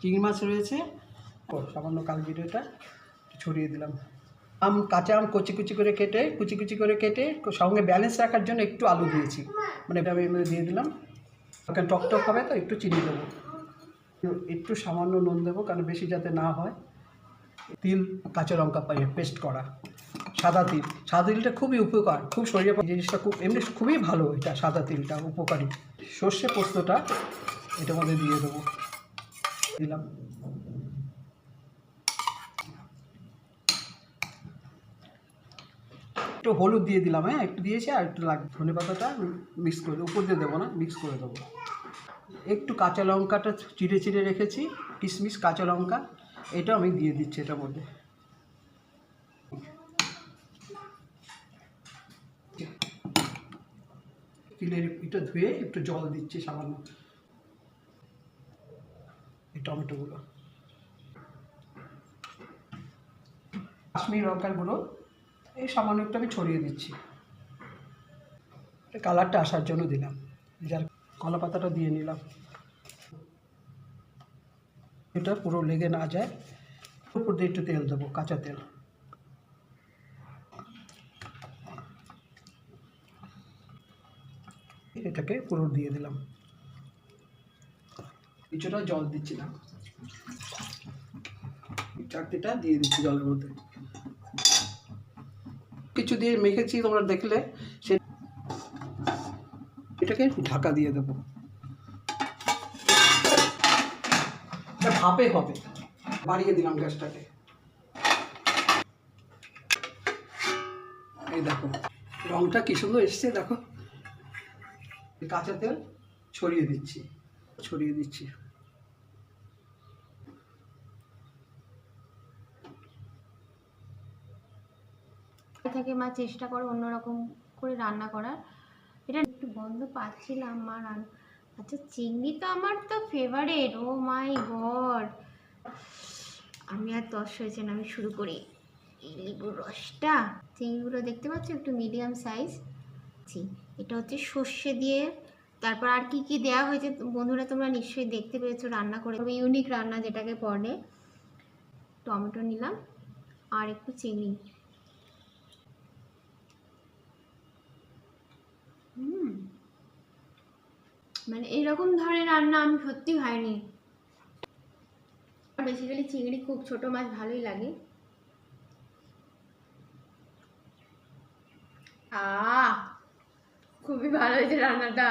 চিংড়ি মাছ রয়েছে। ও সামান্য কালজিরাটা ছড়িয়ে দিলাম। আম কাঁচা আম কুচি কুচি করে কেটে কুচি কুচি করে কেটে সঙ্গে ব্যালেন্স রাখার জন্য একটু আলু দিয়েছি। মানে এটা আমি দিয়ে দিলাম। ওখানে টক টক হবে তো একটু চিনি দেবো। একটু সামান্য নুন দেবো কারণ বেশি যাতে না হয়। তিল কাঁচা লঙ্কা পাই পেস্ট করা। সাদা তিল। সাদা তিলটা খুবই উপকার খুব শরীরে জিনিসটা খুব এমনি খুবই ভালো এটা সাদা তিলটা উপকারী। সর্ষে পোস্তটা এটা মধ্যে দিয়ে দেবো। দিলাম। একটু হলুদ দিয়ে দিলাম হ্যাঁ? একটু দিয়েছি আর একটু লাগবে ধনে পাতাটা মিক্স করে উপর দিয়ে দেবো না মিক্স করে দেবো। একটু কাঁচা লঙ্কাটা চিড়ে চিড়ে রেখেছি, কিশমিশ কাঁচা লঙ্কা এটা আমি দিয়ে দিচ্ছি এটার মধ্যে। তিলের এটা ধুয়ে একটু জল দিচ্ছি সামান্য। এই টমেটোগুলো। কাশ্মীর লঙ্কার গুঁড়ো এই সামান্য একটু আমি ছড়িয়ে দিচ্ছি। কালারটা আসার জন্য দিলাম। যার কলা পাতাটা দিয়ে নিলাম। এটা পুরো লেগে না যায়, উপর দিয়ে একটু তেল দেবো, কাঁচা তেল। এটাকে পুরো দিয়ে দিলাম। কিছুটা জল দিচ্ছিলাম। চাকতিটা দিয়ে দিচ্ছি জলের মধ্যে। কিছু দিয়ে মেখেছি, তোমরা দেখলে। সে এটাকে ঢাকা দিয়ে দেবো। ভাপে হবে। বাড়িয়ে দিলাম গ্যাসটাকে। এই দেখো, রংটা কি সুন্দর এসছে, দেখো। কাঁচা তেল ছড়িয়ে দিচ্ছি। ছড়িয়ে দিচ্ছি। থেকে মা চেষ্টা করো অন্যরকম করে রান্না করার। এটা একটু বন্ধ পাচ্ছিলাম, মা রান আচ্ছা চিংড়ি তো আমার তো ফেভারেট ও মাই গড আমি আর দশ হয়েছে না, আমি শুরু করি। লেবুর রসটা। চিংড়িগুলো দেখতে পাচ্ছ একটু মিডিয়াম সাইজ এটা হচ্ছে সর্ষে দিয়ে তারপর আর কি কি দেওয়া হয়েছে? বন্ধুরা, তোমরা নিশ্চয়ই দেখতে পেয়েছ রান্না করে। ইউনিক রান্না যেটাকে পড়ে টমেটো নিলাম আর একটু হুম। মানে এইরকম ধরনের রান্না আমি সত্যি খাইনি। বেসিক্যালি চিংড়ি খুব ছোট মাছ, ভালোই লাগে। আহ! ভালো হয়েছে রান্নাটা